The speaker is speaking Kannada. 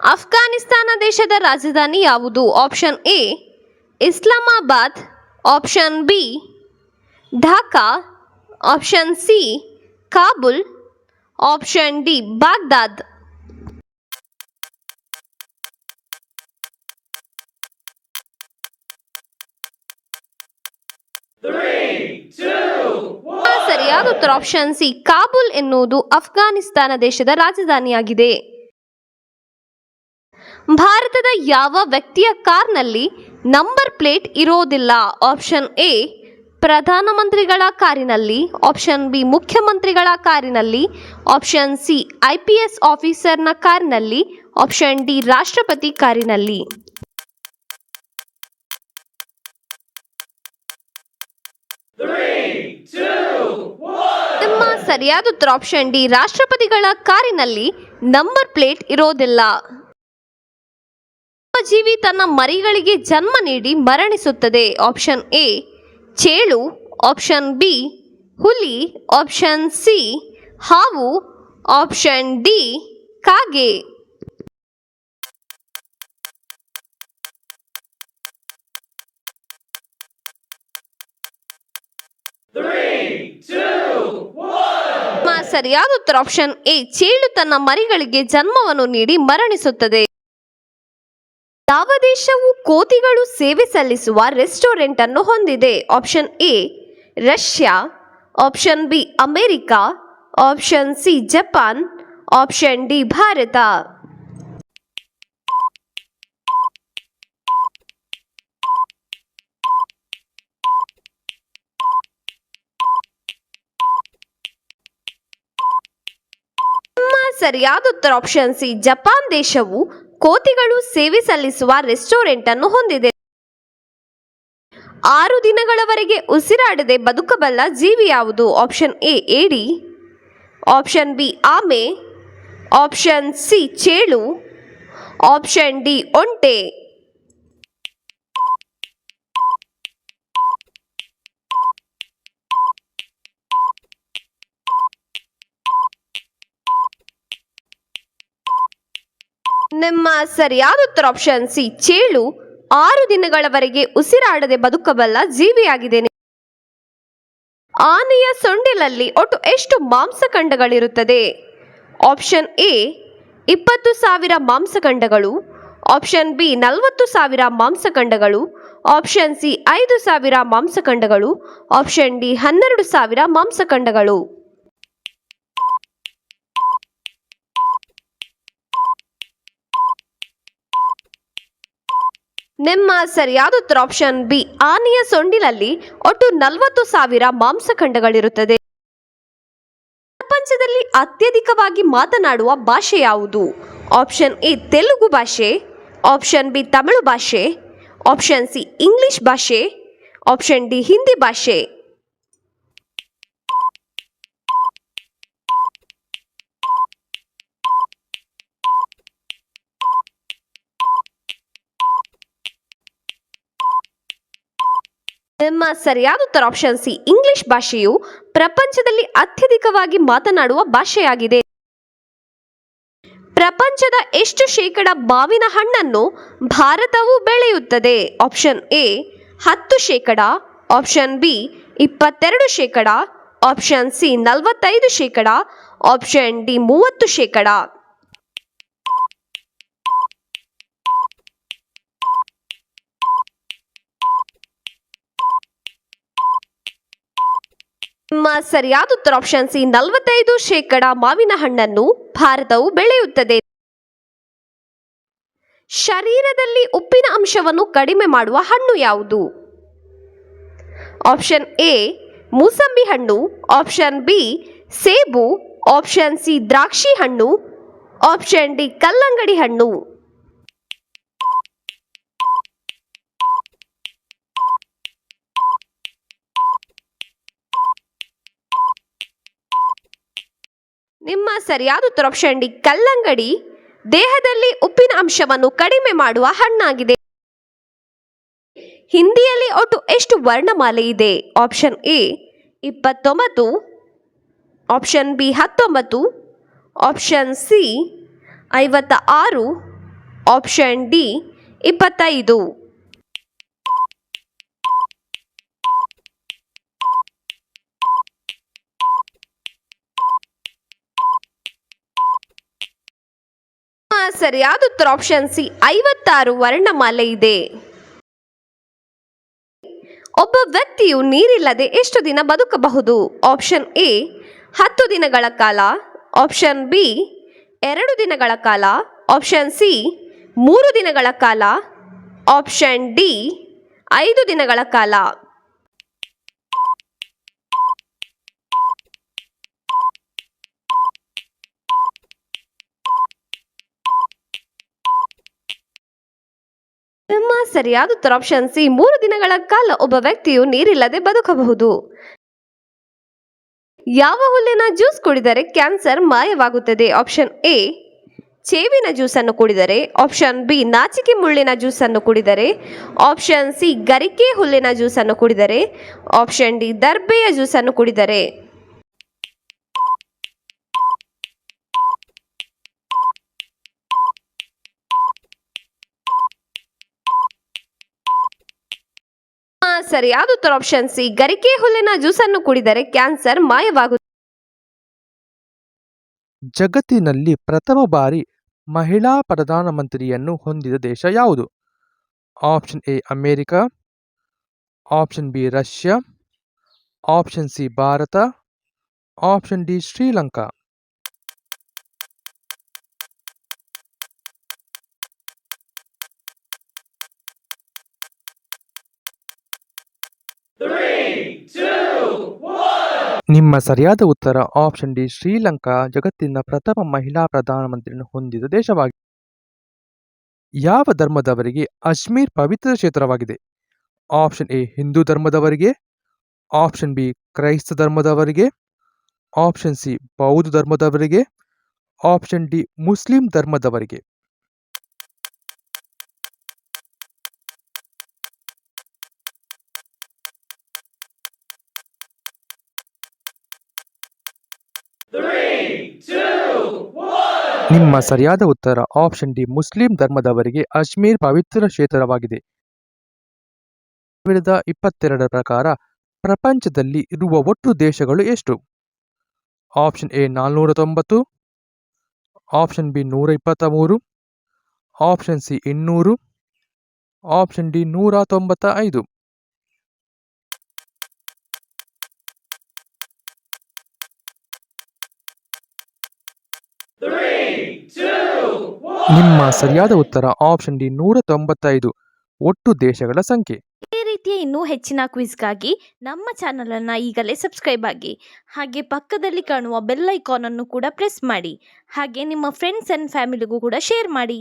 ಅಫ್ಘಾನಿಸ್ತಾನ ದೇಶದ ರಾಜಧಾನಿ ಯಾವುದು? Option A Islamabad. Option B Dhaka. Option C Kabul. Option D Baghdad. ಸರಿಯಾದ ಉತ್ತರ ಆಪ್ಷನ್ ಸಿ ಕಾಬುಲ್ ಎನ್ನುವುದು ಅಫ್ಘಾನಿಸ್ತಾನ ದೇಶದ ರಾಜಧಾನಿಯಾಗಿದೆ. ಭಾರತದ ಯಾವ ವ್ಯಕ್ತಿಯ ಕಾರ್ನಲ್ಲಿ ನಂಬರ್ ಪ್ಲೇಟ್ ಇರೋದಿಲ್ಲ? ಆಪ್ಷನ್ ಎ, ಪ್ರಧಾನಮಂತ್ರಿಗಳ ಕಾರಿನಲ್ಲಿ. ಆಪ್ಷನ್ ಬಿ, ಮುಖ್ಯಮಂತ್ರಿಗಳ ಕಾರಿನಲ್ಲಿ. Option C, I P S ಆಫೀಸರ್ನ ಕಾರಿನಲ್ಲಿ. ಆಪ್ಷನ್ ಡಿ, ರಾಷ್ಟ್ರಪತಿ ಕಾರಿನಲ್ಲಿ. ನಿಮ್ಮ ಸರಿಯಾದ ಉತ್ತರ ಆಪ್ಷನ್ ಡಿ, ರಾಷ್ಟ್ರಪತಿಗಳ ಕಾರಿನಲ್ಲಿ ನಂಬರ್ ಪ್ಲೇಟ್ ಇರೋದಿಲ್ಲ. ಜೀವಿ ತನ್ನ ಮರಿಗಳಿಗೆ ಜನ್ಮ ನೀಡಿ ಮರಣಿಸುತ್ತದೆ. ಆಪ್ಷನ್ ಎ, ಚೇಳು. ಆಪ್ಷನ್ ಬಿ, ಹುಲಿ. ಆಪ್ಷನ್ ಸಿ, ಹಾವು. ಆಪ್ಷನ್ ಡಿ, ಕಾಗೆ. ಸರಿಯಾದ ಉತ್ತರ ಆಪ್ಷನ್ ಎ, ಚೇಳು ತನ್ನ ಮರಿಗಳಿಗೆ ಜನ್ಮವನ್ನು ನೀಡಿ ಮರಣಿಸುತ್ತದೆ. ಯಾವ ದೇಶವು ಕೋತಿಗಳು ಸೇವೆ ಸಲ್ಲಿಸುವ ರೆಸ್ಟೋರೆಂಟ್ ಅನ್ನು ಹೊಂದಿದೆ? Option A, Russia. Option B, America. Option C, Japan. Option D, Bharat. ಸರಿಯಾದ ಉತ್ತರ ಆಪ್ಷನ್ ಸಿ, ಜಪಾನ್ ದೇಶವು ಕೋತಿಗಳು ಸೇವೆ ಸಲ್ಲಿಸುವ ರೆಸ್ಟೋರೆಂಟ್ ಅನ್ನು ಹೊಂದಿದೆ. ಆರು ದಿನಗಳವರೆಗೆ ಉಸಿರಾಡದೆ ಬದುಕಬಲ್ಲ ಜೀವಿ ಯಾವುದು? ಆಪ್ಷನ್ ಎ ಏಡಿ ಆಪ್ಷನ್ ಬಿ, ಆಮೆ. ಆಪ್ಷನ್ ಸಿ, ಚೇಳು. ಆಪ್ಷನ್ ಡಿ, ಒಂಟೆ. ನಿಮ್ಮ ಸರಿಯಾದ ಉತ್ತರ ಆಪ್ಷನ್ ಸಿ ಚೇಳು, ಆರು ದಿನಗಳವರೆಗೆ ಉಸಿರಾಡದೆ ಬದುಕಬಲ್ಲ ಜೀವಿಯಾಗಿದೆ. ಆನೆಯ ಸೊಂಡಿಲಲ್ಲಿ ಒಟ್ಟು ಎಷ್ಟು ಮಾಂಸಖಂಡಗಳಿರುತ್ತದೆ? ಆಪ್ಷನ್ ಎ ಇಪ್ಪತ್ತು ಸಾವಿರ ಮಾಂಸಖಂಡಗಳು. ಆಪ್ಷನ್ ಬಿ ನಲವತ್ತು ಸಾವಿರ ಮಾಂಸಖಂಡಗಳು. ಆಪ್ಷನ್ ಸಿ ಐದು ಸಾವಿರ ಮಾಂಸಖಂಡಗಳು. ಆಪ್ಷನ್ ಡಿ ಹನ್ನೆರಡು ಸಾವಿರ ಮಾಂಸಖಂಡಗಳು. ನಿಮ್ಮ ಸರಿಯಾದ ಉತ್ತರ ಆಪ್ಷನ್ ಬಿ ಆನೆಯ ಸೊಂಡಿಲಲ್ಲಿ ಒಟ್ಟು ನಲವತ್ತು ಸಾವಿರ ಮಾಂಸಖಂಡಗಳಿರುತ್ತದೆ ಪ್ರಪಂಚದಲ್ಲಿ ಅತ್ಯಧಿಕವಾಗಿ ಮಾತನಾಡುವ ಭಾಷೆ ಯಾವುದು? ಆಪ್ಷನ್ ಎ ತೆಲುಗು ಭಾಷೆ. ಆಪ್ಷನ್ ಬಿ ತಮಿಳು ಭಾಷೆ. ಆಪ್ಷನ್ ಸಿ ಇಂಗ್ಲಿಷ್ ಭಾಷೆ. ಆಪ್ಷನ್ ಡಿ ಹಿಂದಿ ಭಾಷೆ. ನಿಮ್ಮ ಸರಿಯಾದ ಉತ್ತರ ಆಪ್ಷನ್ ಸಿ ಇಂಗ್ಲಿಷ್ ಭಾಷೆಯು ಪ್ರಪಂಚದಲ್ಲಿ ಅತ್ಯಧಿಕವಾಗಿ ಮಾತನಾಡುವ ಭಾಷೆಯಾಗಿದೆ. ಪ್ರಪಂಚದ ಎಷ್ಟು ಶೇಕಡ ಮಾವಿನ ಹಣ್ಣನ್ನು ಭಾರತವು ಬೆಳೆಯುತ್ತದೆ? ಆಪ್ಷನ್ ಎ ಹತ್ತು ಶೇಕಡ. ಆಪ್ಷನ್ ಬಿ ಇಪ್ಪತ್ತೆರಡು ಶೇಕಡ. ಆಪ್ಷನ್ ಸಿ ನಲವತ್ತೈದು ಶೇಕಡ. ಆಪ್ಷನ್ ಡಿ ಮೂವತ್ತು ಶೇಕಡ. ನಿಮ್ಮ ಸರಿಯಾದ ಉತ್ತರ ಆಪ್ಷನ್ ಸಿ ನಲವತ್ತೈದು ಶೇಕಡ ಮಾವಿನ ಹಣ್ಣನ್ನು ಭಾರತವು ಬೆಳೆಯುತ್ತದೆ. ಶರೀರದಲ್ಲಿ ಉಪ್ಪಿನ ಅಂಶವನ್ನು ಕಡಿಮೆ ಮಾಡುವ ಹಣ್ಣು ಯಾವುದು? ಆಪ್ಷನ್ ಎ ಮೂಸಂಬಿ ಹಣ್ಣು ಆಪ್ಷನ್ ಬಿ ಸೇಬು ಆಪ್ಷನ್ ಸಿ ದ್ರಾಕ್ಷಿ ಹಣ್ಣು ಆಪ್ಷನ್ ಡಿ ಕಲ್ಲಂಗಡಿ ಹಣ್ಣು. ನಿಮ್ಮ ಸರಿಯಾದ ಉತ್ತರ ಆಪ್ಷನ್ ಡಿ, ಕಲ್ಲಂಗಡಿ. ದೇಹದಲ್ಲಿ ಉಪ್ಪಿನ ಅಂಶವನ್ನು ಕಡಿಮೆ ಮಾಡುವ ಹಣ್ಣಾಗಿದೆ. ಹಿಂದಿಯಲ್ಲಿ ಒಟ್ಟು ಎಷ್ಟು ವರ್ಣಮಾಲೆ ಇದೆ? ಆಪ್ಷನ್ ಎ, ಇಪ್ಪತ್ತೊಂಬತ್ತು. ಆಪ್ಷನ್ ಬಿ, ಹತ್ತೊಂಬತ್ತು. ಆಪ್ಷನ್ ಸಿ ಐವತ್ತ ಆರು ಆಪ್ಷನ್ ಡಿ, ಇಪ್ಪತ್ತೈದು. ಸರಿಯಾದ ಉತ್ತರ ಆಪ್ಷನ್ ಸಿ, ಐವತ್ತಾರು ವರ್ಣಮಾಲೆ ಇದೆ. ಒಬ್ಬ ವ್ಯಕ್ತಿಯು ನೀರಿಲ್ಲದೆ ಎಷ್ಟು ದಿನ ಬದುಕಬಹುದು? ಆಪ್ಷನ್ ಎ, ಹತ್ತು ದಿನಗಳ ಕಾಲ. ಆಪ್ಷನ್ ಬಿ, ಎರಡು ದಿನಗಳ ಕಾಲ. ಆಪ್ಷನ್ ಸಿ, ಮೂರು ದಿನಗಳ ಕಾಲ. ಆಪ್ಷನ್ ಡಿ, ಐದು ದಿನಗಳ ಕಾಲ ನಿಮ್ಮ ಸರಿಯಾದ ಉತ್ತರ ಆಪ್ಷನ್ ಸಿ, ಮೂರು ದಿನಗಳ ಕಾಲ ಒಬ್ಬ ವ್ಯಕ್ತಿಯು ನೀರಿಲ್ಲದೆ ಬದುಕಬಹುದು. ಯಾವ ಹುಲ್ಲಿನ ಜ್ಯೂಸ್ ಕುಡಿದರೆ ಕ್ಯಾನ್ಸರ್ ಮಾಯವಾಗುತ್ತದೆ? ಆಪ್ಷನ್ ಎ, ಚೇವಿನ ಜ್ಯೂಸನ್ನು ಕುಡಿದರೆ. ಆಪ್ಷನ್ ಬಿ, ನಾಚಿಕೆ ಮುಳ್ಳಿನ ಜ್ಯೂಸನ್ನು ಕುಡಿದರೆ. ಆಪ್ಷನ್ ಸಿ, ಗರಿಕೆ ಹುಲ್ಲಿನ ಜ್ಯೂಸನ್ನು ಕುಡಿದರೆ. ಆಪ್ಷನ್ ಡಿ ದರ್ಬೆಯ ಜ್ಯೂಸನ್ನು ಕುಡಿದರೆ. ಸರಿಯಾದ ಉತ್ತರ ಆಪ್ಷನ್ ಸಿ, ಗರಿಕೆ ಹುಲ್ಲಿನ ಜ್ಯೂಸನ್ನು ಕುಡಿದರೆ ಕ್ಯಾನ್ಸರ್ ಮಾಯವಾಗುತ್ತದೆ. ಜಗತ್ತಿನಲ್ಲಿ ಪ್ರಥಮ ಬಾರಿ ಮಹಿಳಾ ಪ್ರಧಾನಮಂತ್ರಿಯನ್ನು ಹೊಂದಿದ ದೇಶ ಯಾವುದು? Option A, America. Option B, Russia. Option C, Bharat. Option D, Sri Lanka. ನಿಮ್ಮ ಸರಿಯಾದ ಉತ್ತರ ಆಪ್ಷನ್ ಡಿ, ಶ್ರೀಲಂಕಾ, ಜಗತ್ತಿನ ಪ್ರಥಮ ಮಹಿಳಾ ಪ್ರಧಾನಮಂತ್ರಿಯನ್ನು ಹೊಂದಿದ ದೇಶವಾಗಿದೆ ಯಾವ ಧರ್ಮದವರಿಗೆ ಅಜ್ಮೀರ್ ಪವಿತ್ರ ಕ್ಷೇತ್ರವಾಗಿದೆ? ಆಪ್ಷನ್ ಎ, ಹಿಂದೂ ಧರ್ಮದವರಿಗೆ. ಆಪ್ಷನ್ ಬಿ, ಕ್ರೈಸ್ತ ಧರ್ಮದವರಿಗೆ. ಆಪ್ಷನ್ ಸಿ, ಬೌದ್ಧ ಧರ್ಮದವರಿಗೆ. ಆಪ್ಷನ್ ಡಿ, ಮುಸ್ಲಿಂ ಧರ್ಮದವರಿಗೆ. ನಿಮ್ಮ ಸರಿಯಾದ ಉತ್ತರ ಆಪ್ಷನ್ ಡಿ ಮುಸ್ಲಿಂ ಧರ್ಮದವರಿಗೆ ಅಜ್ಮೀರ್ ಪವಿತ್ರ ಕ್ಷೇತ್ರವಾಗಿದೆ. ಸಾವಿರದ ಇಪ್ಪತ್ತೆರಡರ ಪ್ರಕಾರ ಪ್ರಪಂಚದಲ್ಲಿ ಇರುವ ಒಟ್ಟು ದೇಶಗಳು ಎಷ್ಟು? ಆಪ್ಷನ್ ಎ ನಾಲ್ನೂರ ತೊಂಬತ್ತು ಆಪ್ಷನ್ ಬಿ ನೂರ ಇಪ್ಪತ್ತ ಮೂರು ಆಪ್ಷನ್ ಸಿ ಇನ್ನೂರು ಆಪ್ಷನ್ ಡಿ ನೂರ ತೊಂಬತ್ತ ಐದು ನಿಮ್ಮ ಸರಿಯಾದ ಉತ್ತರ ಆಪ್ಷನ್ ಡಿ ನೂರ ತೊಂಬತ್ತೈದು ಒಟ್ಟು ದೇಶಗಳ ಸಂಖ್ಯೆ. ಇದೇ ರೀತಿಯ ಇನ್ನೂ ಹೆಚ್ಚಿನ ಕ್ವಿಜ್ಗಾಗಿ ನಮ್ಮ ಚಾನಲನ್ನು ಈಗಲೇ ಸಬ್ಸ್ಕ್ರೈಬ್ ಆಗಿ, ಹಾಗೆ ಪಕ್ಕದಲ್ಲಿ ಕಾಣುವ ಬೆಲ್ ಐಕಾನನ್ನು ಕೂಡ ಪ್ರೆಸ್ ಮಾಡಿ, ಹಾಗೆ ನಿಮ್ಮ ಫ್ರೆಂಡ್ಸ್ ಅಂಡ್ ಫ್ಯಾಮಿಲಿಗೂ ಕೂಡ ಶೇರ್ ಮಾಡಿ.